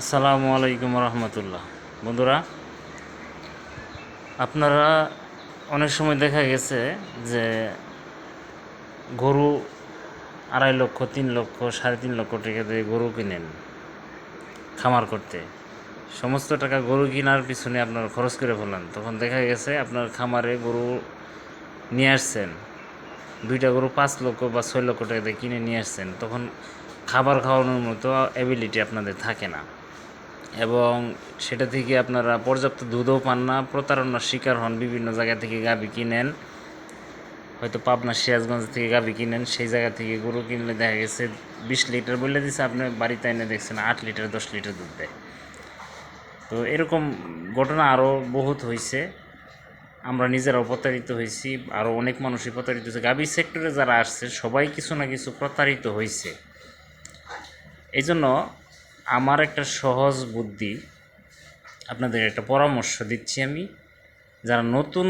আসসালামু আলাইকুম রহমতুল্লাহ। বন্ধুরা, আপনারা অনেক সময় দেখা গেছে যে গরু আড়াই লক্ষ, তিন লক্ষ, সাড়ে তিন লক্ষ টাকা দিয়ে গরু কিনেন খামার করতে। সমস্ত টাকা গরু কেনার পিছনে আপনার খরচ করে ফেলেন। তখন দেখা গেছে আপনার খামারে গরু নিয়ে আসছেন, দুইটা গরু পাঁচ লক্ষ বা ছয় লক্ষ টাকা দিয়ে কিনে নিয়ে আসছেন। তখন খাবার খাওয়ানোর মতো অ্যাবিলিটি আপনাদের থাকে না। এবং সেটা থেকে আপনারা পর্যাপ্ত দুধও পান না, প্রতারণার শিকার হন বিভিন্ন জায়গা থেকে গাভি কিনেন। হয়তো পাবনা সিরাজগঞ্জ থেকে গাভি কিনেন, সেই জায়গা থেকে গরু কিনলে দেখা গেছে বিশ লিটার বলে দিছে, আপনি বাড়িতে এনে দেখছেন আট লিটার, দশ লিটার দুধ দেয়। তো এরকম ঘটনা আরও বহুত হয়েছে আমরা নিজেরাও প্রতারিত হয়েছি আরও অনেক মানুষই প্রতারিত হয়েছে গাভি সেক্টরে যারা আসছে, সবাই কিছু না কিছু প্রতারিত হয়েছে এই জন্য আমার একটা সহজ বুদ্ধি, আপনাদের একটা পরামর্শ দিচ্ছি আমি। যারা নতুন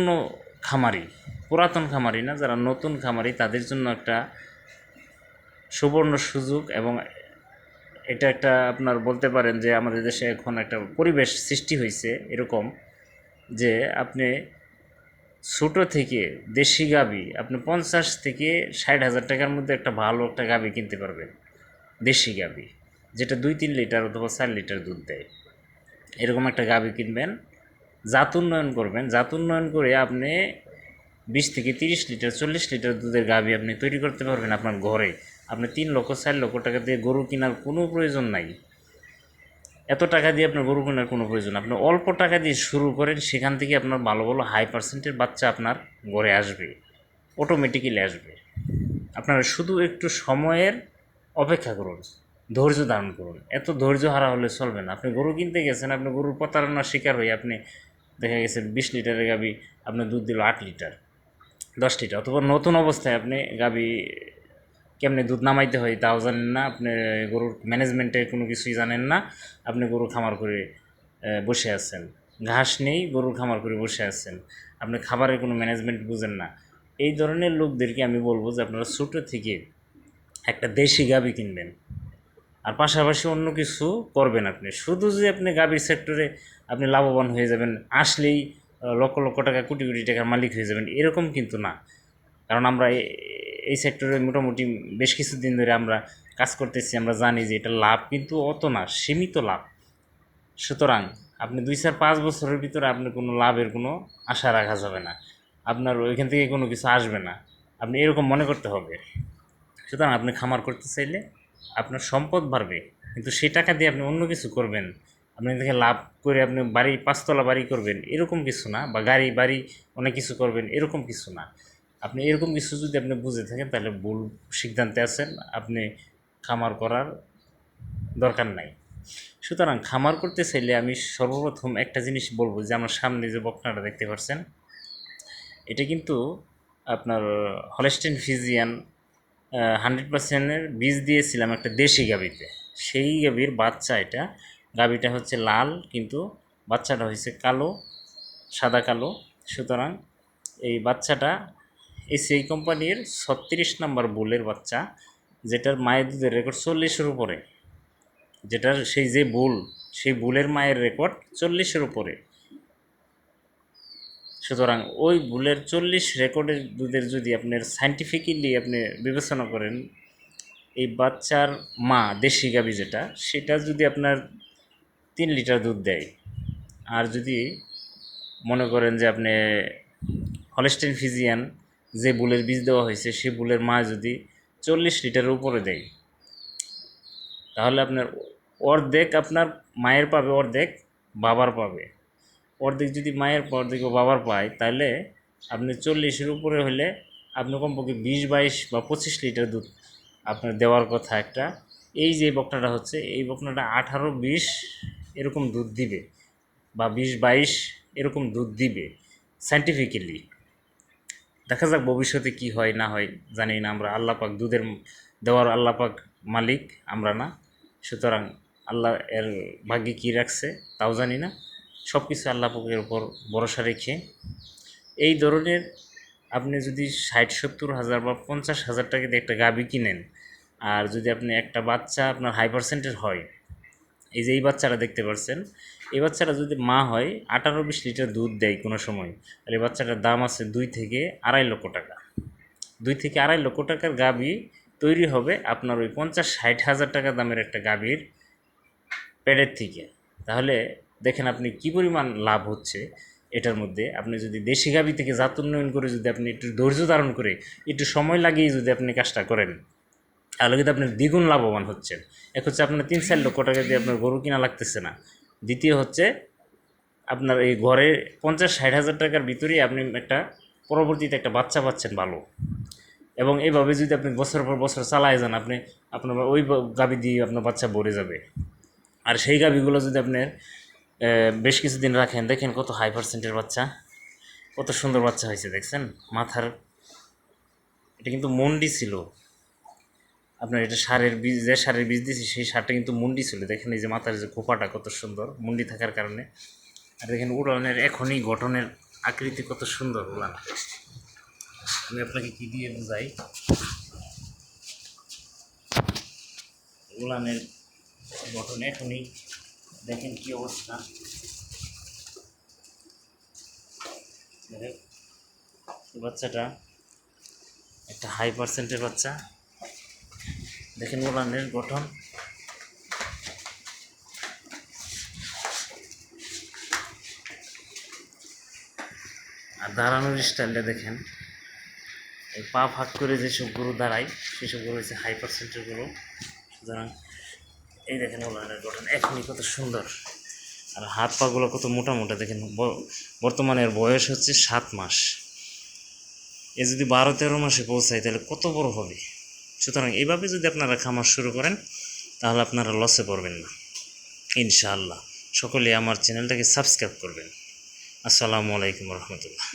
খামারি, পুরাতন খামারি না, যারা নতুন খামারি, তাদের জন্য একটা সুবর্ণ সুযোগ এবং এটা একটা আপনার বলতে পারেন যে আমাদের দেশে এখন একটা পরিবেশ সৃষ্টি হয়েছে এরকম যে আপনি ছোটো থেকে দেশি গাবি, আপনি পঞ্চাশ থেকে ষাট হাজার টাকার মধ্যে একটা ভালো একটা গাবি কিনতে পারবেন, দেশি গাবি। যেটা দুই তিন লিটার অথবা চার লিটার দুধ দেয়। এরকম একটা গাবি কিনবেন, জাত উন্নয়ন করবেন। জাত উন্নয়ন করে আপনি বিশ থেকে তিরিশ লিটার, চল্লিশ লিটার দুধের গাবি আপনি তৈরি করতে পারবেন আপনার ঘরে। আপনি তিন লক্ষ, চার লক্ষ টাকা দিয়ে গরু কেনার কোনো প্রয়োজন নাই। এত টাকা দিয়ে আপনার গরু কেনার কোনো প্রয়োজন আপনি অল্প টাকা দিয়ে শুরু করেন, সেখান থেকে আপনার ভালো ভালো হাই পার্সেন্টের বাচ্চা আপনার ঘরে আসবে অটোমেটিক্যালি আসবে। আপনারা শুধু একটু সময়ের অপেক্ষা করুন। ধৈর্য ধারণ করুন। এত ধৈর্য হারা হলে চলবে না। আপনি গরু কিনতে গেছেন, আপনি গরুর প্রতারণার শিকার হয়ে আপনি দেখা গেছে বিশ লিটারের গাবি আপনার দুধ দিল আট লিটার, দশ লিটার। অথবা নতুন অবস্থায় আপনি গাবি কেমনি দুধ নামাইতে হয় তাও জানেন না, আপনি গরুর ম্যানেজমেন্টের কোনো কিছুই জানেন না, আপনি গরু খামার করে বসে আছেন। ঘাস নেই, গরুর খামার করে বসে আছেন। আপনি খাবারের কোনো ম্যানেজমেন্ট বুঝেন না। এই ধরনের লোকদেরকে আমি বলব যে আপনারা ছোটো থেকে একটা দেশি গাবি কিনবেন। আর পাশাপাশি অন্য কিছু করবেন আপনি। শুধু যে আপনি গাভীর সেক্টরে আপনি লাভবান হয়ে যাবেন, আসলেই লক্ষ লক্ষ টাকা, কোটি কোটি টাকার মালিক হয়ে যাবেন, এরকম কিন্তু না। কারণ আমরা এই সেক্টরে মোটামুটি বেশ কিছুদিন ধরে আমরা কাজ করতেছি, আমরা জানি যে এটা লাভ কিন্তু অত না, সীমিত লাভ। সুতরাং আপনি দুই চার পাঁচ বছরের ভিতরে আপনি কোনো লাভের কোনো আশা রাখা যাবে না। আপনার ওইখান থেকে কোনো কিছু আসবে না। আপনি এরকম মনে করতে হবে। সুতরাং আপনি খামার করতে চাইলে আপনার সম্পদ বাড়বে। কিন্তু সেই টাকা দিয়ে আপনি অন্য কিছু করবেন। আপনি দেখে লাভ করে আপনি বাড়ি, পাঁচতলা বাড়ি করবেন, এরকম কিছু না। বা গাড়ি, বাড়ি, অনেক কিছু করবেন, এরকম কিছু না। আপনি এরকম কিছু যদি আপনি বুঝে থাকেন, তাহলে ভুল সিদ্ধান্তে আছেন। আপনি খামার করার দরকার নাই। সুতরাং খামার করতে চাইলে আমি সর্বপ্রথম একটা জিনিস বলব যে, আমার সামনে যে বকনাটা দেখতে পাচ্ছেন, এটা কিন্তু আপনার হলেস্টেন ফিজিয়ান হান্ড্রেড পার্সেন্টের বীজ দিয়েছিলাম একটা দেশি গাবিতে সেই গাবির বাচ্চা এটা। গাবিটা হচ্ছে লাল, কিন্তু বাচ্চাটা হয়েছে কালো, সাদা কালো। সুতরাং এই বাচ্চাটা এই সেই কোম্পানির ছত্রিশ নাম্বার বুলের বাচ্চা, যেটার মায়ের দুধের রেকর্ড চল্লিশের উপরে। যেটার সেই যে বুল, সেই বুলের মায়ের রেকর্ড চল্লিশের উপরে। সুতরাং ওই বুলের চল্লিশ রেকর্ডের দুধের যদি আপনার সাইন্টিফিক্যালি আপনি বিবেচনা করেন, এই বাচ্চার মা, দেশি গাবি যেটা, সেটা যদি আপনার তিন লিটার দুধ দেয়, আর যদি মনে করেন যে আপনি হলেস্টেন ফিজিয়ান, যে বুলের বীজ দেওয়া হয়েছে সেই বুলের মা যদি চল্লিশ লিটারের উপরে দেয়, তাহলে আপনার অর্ধেক আপনার মায়ের পাবে, অর্ধেক বাবার পাবে। অর্ধেক যদি মায়ের অর্ধেক বাবার পায় তাহলে আপনি চল্লিশের উপরে হলে আপনি কমপক্ষে বিশ, বাইশ বা পঁচিশ লিটার দুধ আপনার দেওয়ার কথা একটা। এই যে বকনাটা হচ্ছে, এই বকনাটা আঠারো, বিশ এরকম দুধ দিবে বা বিশ, বাইশ এরকম দুধ দিবে সাইন্টিফিক্যালি দেখা যাক ভবিষ্যতে কি হয়, না হয়, জানি না আমরা। আল্লাহ পাক দুধের দেওয়ার আল্লাহ পাক মালিক, আমরা না। সুতরাং আল্লাহ এর ভাগ্যে কী রাখছে, তাও জানি না। সব কিছু আল্লাহ পাকের উপর ভরসা রেখে এই ধরনের আপনি যদি ষাট, সত্তর হাজার বা পঞ্চাশ হাজার টাকা দিয়ে একটা গাবি কিনেন, আর যদি আপনি একটা বাচ্চা আপনার হাই পার্সেন্টের হয়, এই যে এই বাচ্চাটা দেখতে পাচ্ছেন এই বাচ্চাটা যদি মা হয়, আঠারো বিশ লিটার দুধ দেয় কোনো সময়, তাহলে এই বাচ্চাটার দাম আছে দুই থেকে আড়াই লক্ষ টাকা। দুই থেকে আড়াই লক্ষ টাকার গাভী তৈরি হবে আপনার ওই পঞ্চাশ, ষাট হাজার টাকা দামের একটা গাভীর পেটের থেকে। তাহলে দেখেন আপনি কি পরিমাণ লাভ হচ্ছে এটার মধ্যে? আপনি যদি দেশি গাভী থেকে জাত উন্নয়ন করে যদি আপনি একটু ধৈর্য ধারণ করে একটু সময় লাগিয়ে যদি আপনি কাজটা করেন, তাহলে কিন্তু আপনি দ্বিগুণ লাভবান হচ্ছেন। এক হচ্ছে আপনার তিন চার লক্ষ টাকা দিয়ে আপনার গরু কিনা লাগতেছে না। দ্বিতীয় হচ্ছে আপনার এই ঘরে পঞ্চাশ ষাট হাজার টাকার ভিতরেই আপনি একটা পরবর্তীতে একটা বাচ্চা পাচ্ছেন ভালো। এবং এইভাবে যদি আপনি বছর পর বছর চালায় যান, আপনি আপনার ওই গাভী দিয়ে আপনার বাচ্চা ভরে যাবে। আর সেই গাভীগুলো যদি আপনার বেশ কিছুদিন রাখেন। দেখেন কত হাই পার্সেন্টের বাচ্চা। কত সুন্দর বাচ্চা হয়েছে, দেখছেন? মাথার এটা কিন্তু মন্ডি ছিল। আপনার এটা সারের বীজ, যে সারের বীজ দিয়েছি সেই সারটা কিন্তু মুন্ডি ছিল। দেখেন এই যে মাথার যে খোপাটা কত সুন্দর, মুন্ডি থাকার কারণে। আর দেখেন উড়ানের এখনই গঠনের আকৃতি কত সুন্দর উড়ান। আমি আপনাকে কী দিয়ে বোঝাই? উড়ানের গঠন এখনই দেখেন কি অবস্থা। বাচ্চাটা একটা হাই পার্সেন্টের বাচ্চা। দেখেন উড়ানের গঠন। আর দাঁড়ানোর স্টাইলটা দেখেন। এই পা ফাঁক করে যেসব গরু দাঁড়ায়, সেসব গরু হচ্ছে হাই পার্সেন্টের গরু। সুতরাং এই দেখেন উড়ানের গঠন এখনই কত সুন্দর। আর হাত পাগুলো কত মোটা মোটা, দেখেন বর্তমানে এর বয়স হচ্ছে সাত মাস। এ যদি বারো তেরো মাসে পৌঁছায়, তাহলে কত বড় হবে? সুতরাং এইভাবে যদি আপনারা খামার শুরু করেন, তাহলে আপনারা লসে পড়বেন না। ইনশাআল্লাহ। সকলে আমার চ্যানেলটাকে সাবস্ক্রাইব করবেন। আসসালামু আলাইকুম রহমতুল্লাহ।